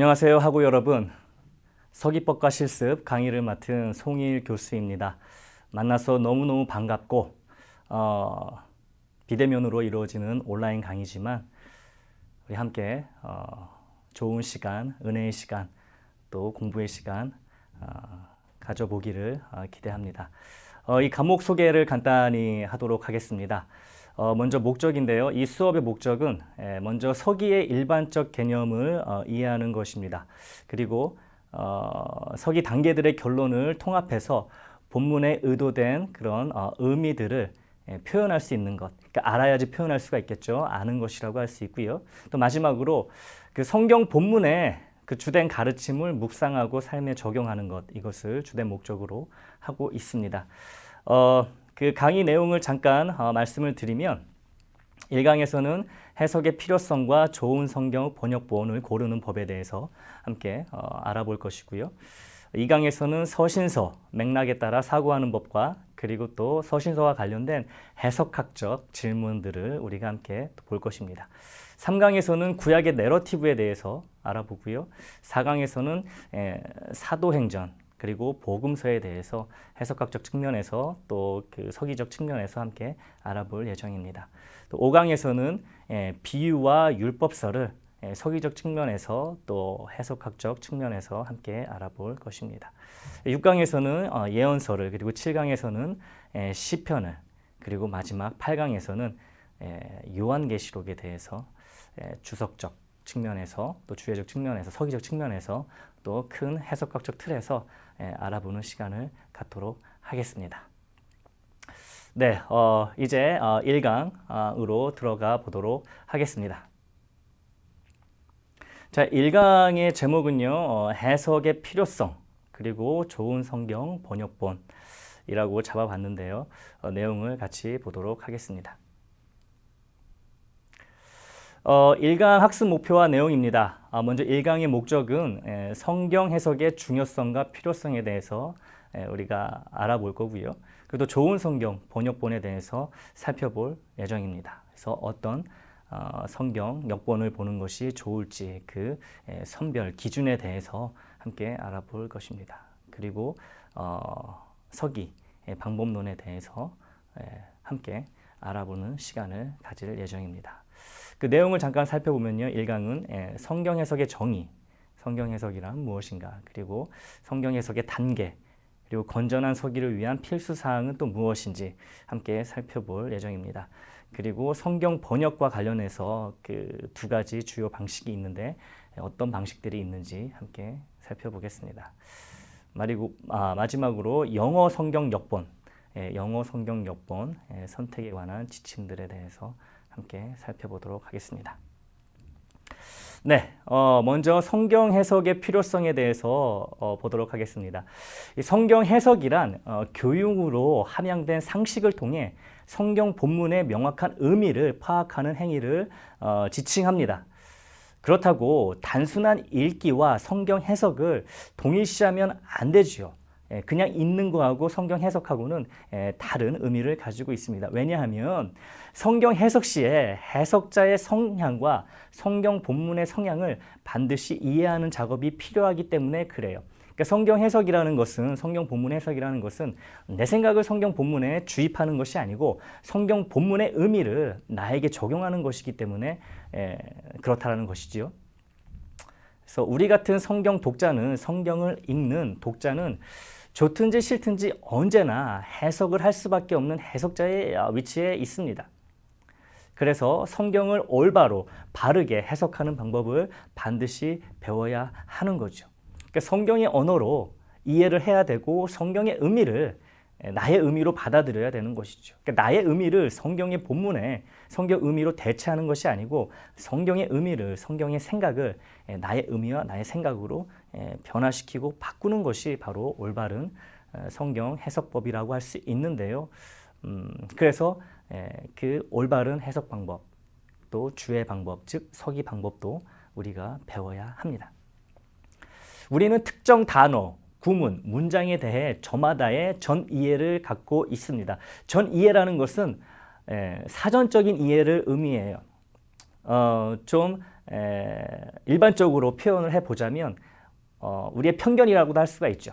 안녕하세요 하고 여러분 서기법과 실습 강의를 맡은 송일 교수입니다. 만나서 너무너무 반갑고 어, 비대면으로 이루어지는 온라인 강의지만 우리 함께 어, 좋은 시간, 은혜의 시간, 또 공부의 시간 어, 가져보기를 어, 기대합니다. 어, 이 과목 소개를 간단히 하도록 하겠습니다. 어, 먼저 목적인데요. 이 수업의 목적은 에, 먼저 서기의 일반적 개념을 어, 이해하는 것입니다. 그리고 어, 서기 단계들의 결론을 통합해서 본문에 의도된 그런 어, 의미들을 예, 표현할 수 있는 것. 그러니까 알아야지 표현할 수가 있겠죠. 아는 것이라고 할 수 있고요. 또 마지막으로 그 성경 본문에 그 주된 가르침을 묵상하고 삶에 적용하는 것. 이것을 주된 목적으로 하고 있습니다. 어, 그 강의 내용을 잠깐 어, 말씀을 드리면 1강에서는 해석의 필요성과 좋은 성경 번역 본을 고르는 법에 대해서 함께 어, 알아볼 것이고요. 2강에서는 서신서 맥락에 따라 사고하는 법과 그리고 또 서신서와 관련된 해석학적 질문들을 우리가 함께 볼 것입니다. 3강에서는 구약의 내러티브에 대해서 알아보고요. 4강에서는 에, 사도행전 그리고 복음서에 대해서 해석학적 측면에서 또 그 서기적 측면에서 함께 알아볼 예정입니다. 또 5강에서는 에, 비유와 율법서를 에, 서기적 측면에서 또 해석학적 측면에서 함께 알아볼 것입니다. 6강에서는 어, 예언서를 그리고 7강에서는 에, 시편을 그리고 마지막 8강에서는 에, 요한계시록에 대해서 에, 주석적 측면에서 또 주제적 측면에서 서기적 측면에서 또 큰 해석학적 틀에서 에, 알아보는 시간을 갖도록 하겠습니다. 네, 어, 이제 어, 1강으로 들어가 보도록 하겠습니다. 자, 1강의 제목은요, 어, 해석의 필요성, 그리고 좋은 성경 번역본이라고 잡아봤는데요. 어, 내용을 같이 보도록 하겠습니다. 어, 1강 학습 목표와 내용입니다. 아, 먼저 1강의 목적은 에, 성경 해석의 중요성과 필요성에 대해서 에, 우리가 알아볼 거고요. 그리고 좋은 성경 번역본에 대해서 살펴볼 예정입니다. 그래서 어떤 어, 성경 역본을 보는 것이 좋을지 그 에, 선별 기준에 대해서 함께 알아볼 것입니다. 그리고 어, 서기 방법론에 대해서 에, 함께 알아보는 시간을 가질 예정입니다. 그 내용을 잠깐 살펴보면요. 1강은 성경 해석의 정의, 성경 해석이란 무엇인가, 그리고 성경 해석의 단계, 그리고 건전한 서기를 위한 필수 사항은 또 무엇인지 함께 살펴볼 예정입니다. 그리고 성경 번역과 관련해서 그 두 가지 주요 방식이 있는데 어떤 방식들이 있는지 함께 살펴보겠습니다. 그리고 아, 마지막으로 영어 성경 역본, 예, 영어 성경 역본 예, 선택에 관한 지침들에 대해서 함께 살펴보도록 하겠습니다. 네, 어, 먼저 성경 해석의 필요성에 대해서 어, 보도록 하겠습니다. 성경 해석이란 어, 교육으로 함양된 상식을 통해 성경 본문의 명확한 의미를 파악하는 행위를 어, 지칭합니다. 그렇다고 단순한 읽기와 성경 해석을 동일시하면 안 되지요. 예, 그냥 읽는 거하고 성경 해석하고는 예, 다른 의미를 가지고 있습니다. 왜냐하면 성경 해석 시에 해석자의 성향과 성경 본문의 성향을 반드시 이해하는 작업이 필요하기 때문에 그래요. 그러니까 성경 해석이라는 것은 성경 본문 해석이라는 것은 내 생각을 성경 본문에 주입하는 것이 아니고 성경 본문의 의미를 나에게 적용하는 것이기 때문에 에, 그렇다라는 것이지요. 그래서 우리 같은 성경 독자는 성경을 읽는 독자는 좋든지 싫든지 언제나 해석을 할 수밖에 없는 해석자의 위치에 있습니다. 그래서 성경을 올바로 바르게 해석하는 방법을 반드시 배워야 하는 거죠. 그러니까 성경의 언어로 이해를 해야 되고 성경의 의미를 나의 의미로 받아들여야 되는 것이죠. 그러니까 나의 의미를 성경의 본문에 성경 의미로 대체하는 것이 아니고 성경의 의미를 성경의 생각을 나의 의미와 나의 생각으로 변화시키고 바꾸는 것이 바로 올바른 성경 해석법이라고 할 수 있는데요. 음, 그래서 그 올바른 해석 방법 또 주의 방법 즉 서기 방법도 우리가 배워야 합니다. 우리는 특정 단어, 구문, 문장에 대해 저마다의 전 이해를 갖고 있습니다. 전 이해라는 것은 에, 사전적인 이해를 의미해요. 어, 좀 에, 일반적으로 표현을 해보자면 어, 우리의 편견이라고도 할 수가 있죠.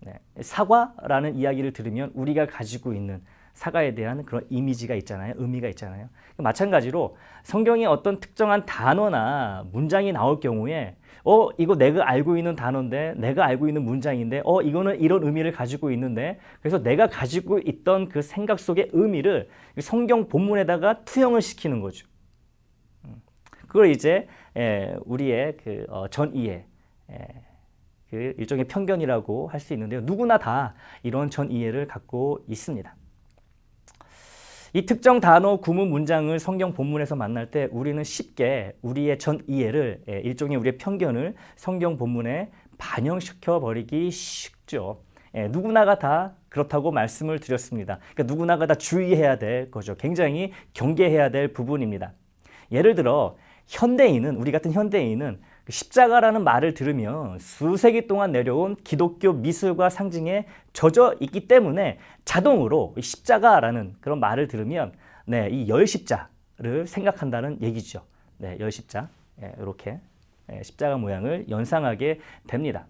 네. 사과라는 이야기를 들으면 우리가 가지고 있는 사과에 대한 그런 이미지가 있잖아요. 의미가 있잖아요. 마찬가지로 성경에 어떤 특정한 단어나 문장이 나올 경우에 어 이거 내가 알고 있는 단어인데 내가 알고 있는 문장인데 어 이거는 이런 의미를 가지고 있는데 그래서 내가 가지고 있던 그 생각 속의 의미를 성경 본문에다가 투영을 시키는 거죠. 음. 그걸 이제 에, 우리의 그 어, 전이해 에, 그 일종의 편견이라고 할 수 있는데요. 누구나 다 이런 전 이해를 갖고 있습니다. 이 특정 단어, 구문, 문장을 성경 본문에서 만날 때 우리는 쉽게 우리의 전 이해를 예, 일종의 우리의 편견을 성경 본문에 반영시켜 버리기 쉽죠. 예, 누구나가 다 그렇다고 말씀을 드렸습니다. 그러니까 누구나가 다 주의해야 될 거죠. 굉장히 경계해야 될 부분입니다. 예를 들어 현대인은 우리 같은 현대인은 그 십자가라는 말을 들으면 수세기 동안 내려온 기독교 미술과 상징에 젖어 있기 때문에 자동으로 십자가라는 그런 말을 들으면 네, 이 열십자를 생각한다는 얘기죠. 네, 열십자. 네, 이렇게 네, 십자가 모양을 연상하게 됩니다.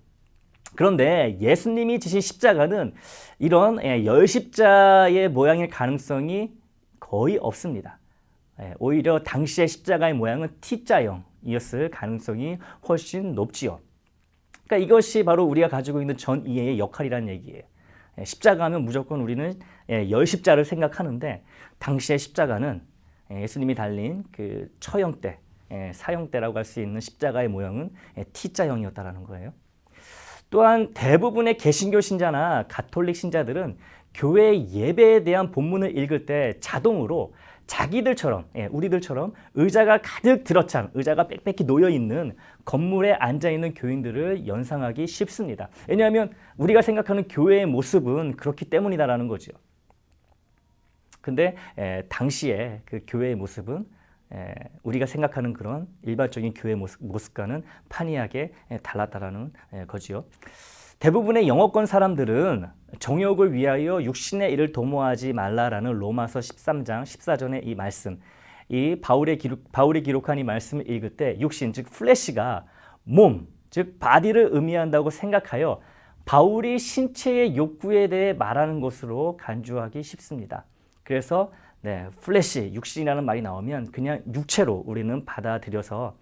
그런데 예수님이 지신 십자가는 이런 예, 열십자의 모양일 가능성이 거의 없습니다. 예, 오히려 당시의 십자가의 모양은 T자형이었을 가능성이 훨씬 높지요. 그러니까 이것이 바로 우리가 가지고 있는 전 이해의 역할이라는 얘기예요. 예, 십자가 하면 무조건 우리는 예, 열십자를 생각하는데 당시의 십자가는 예수님이 달린 그 처형대, 사형대라고 할 수 있는 십자가의 모양은 T자형이었다라는 거예요. 또한 대부분의 개신교 신자나 가톨릭 신자들은 교회 예배에 대한 본문을 읽을 때 자동으로 자기들처럼 예, 우리들처럼 의자가 가득 들어찬 의자가 빽빽히 놓여 있는 건물에 앉아 있는 교인들을 연상하기 쉽습니다. 왜냐하면 우리가 생각하는 교회의 모습은 그렇기 때문이다라는 거죠. 근데 에, 당시에 그 교회의 모습은 에, 우리가 생각하는 그런 일반적인 교회 모습, 모습과는 판이하게 에, 달랐다라는 에, 거지요. 대부분의 영어권 사람들은 정욕을 위하여 육신의 일을 도모하지 말라라는 로마서 13장 14절의 이 말씀, 이 바울의 기록, 바울이 기록한 이 말씀을 읽을 때 육신, 즉 플래시가 몸, 즉 바디를 의미한다고 생각하여 바울이 신체의 욕구에 대해 말하는 것으로 간주하기 쉽습니다. 그래서 네, 플래시, 육신이라는 말이 나오면 그냥 육체로 우리는 받아들여서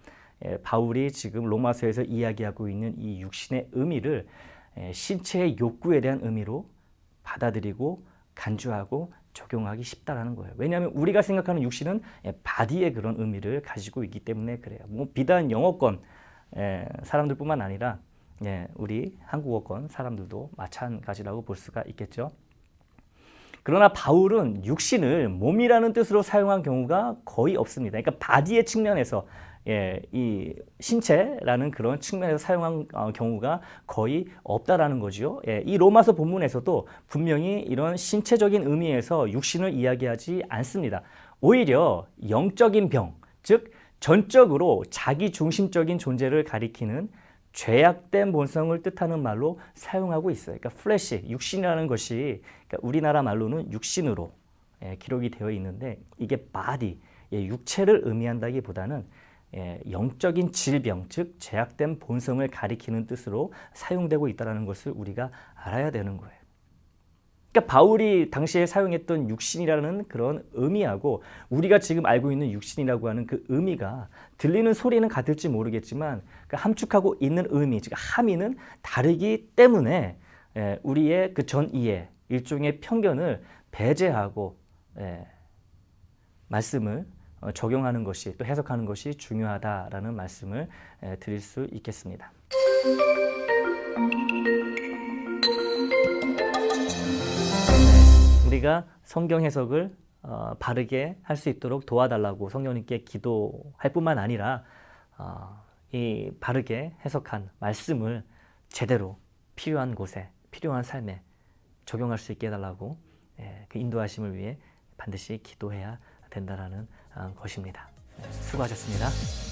예, 바울이 지금 로마서에서 이야기하고 있는 이 육신의 의미를 예, 신체의 욕구에 대한 의미로 받아들이고 간주하고 적용하기 쉽다라는 거예요. 왜냐하면 우리가 생각하는 육신은 예, 바디의 그런 의미를 가지고 있기 때문에 그래요. 뭐 비단 영어권 예, 사람들뿐만 아니라 우리 한국어권 사람들도 마찬가지라고 볼 수가 있겠죠. 그러나 바울은 육신을 몸이라는 뜻으로 사용한 경우가 거의 없습니다. 그러니까 바디의 측면에서 예, 이 신체라는 그런 측면에서 사용한 어, 경우가 거의 없다라는 거죠. 예, 이 로마서 본문에서도 분명히 이런 신체적인 의미에서 육신을 이야기하지 않습니다. 오히려 영적인 병, 즉 전적으로 자기 중심적인 존재를 가리키는 죄악된 본성을 뜻하는 말로 사용하고 있어요. 그러니까 플래시, 육신이라는 것이 그러니까 우리나라 말로는 육신으로 예, 기록이 되어 있는데 이게 바디, 예, 육체를 의미한다기보다는 예, 영적인 질병, 즉 제약된 본성을 가리키는 뜻으로 사용되고 있다는 것을 우리가 알아야 되는 거예요. 그러니까 바울이 당시에 사용했던 육신이라는 그런 의미하고 우리가 지금 알고 있는 육신이라고 하는 그 의미가 들리는 소리는 같을지 모르겠지만 그 함축하고 있는 의미, 즉 함의는 다르기 때문에 예, 우리의 그 전 이해 일종의 편견을 배제하고 예, 말씀을 어, 적용하는 것이 또 해석하는 것이 중요하다라는 말씀을 드릴 수 있겠습니다. 우리가 성경 해석을 어, 바르게 할 수 있도록 도와달라고 성령님께 기도할 뿐만 아니라 어, 이 바르게 해석한 말씀을 제대로 필요한 곳에 필요한 삶에 적용할 수 있게 해달라고 예, 그 인도하심을 위해 반드시 기도해야 된다라는 어, 것입니다. 네, 수고하셨습니다.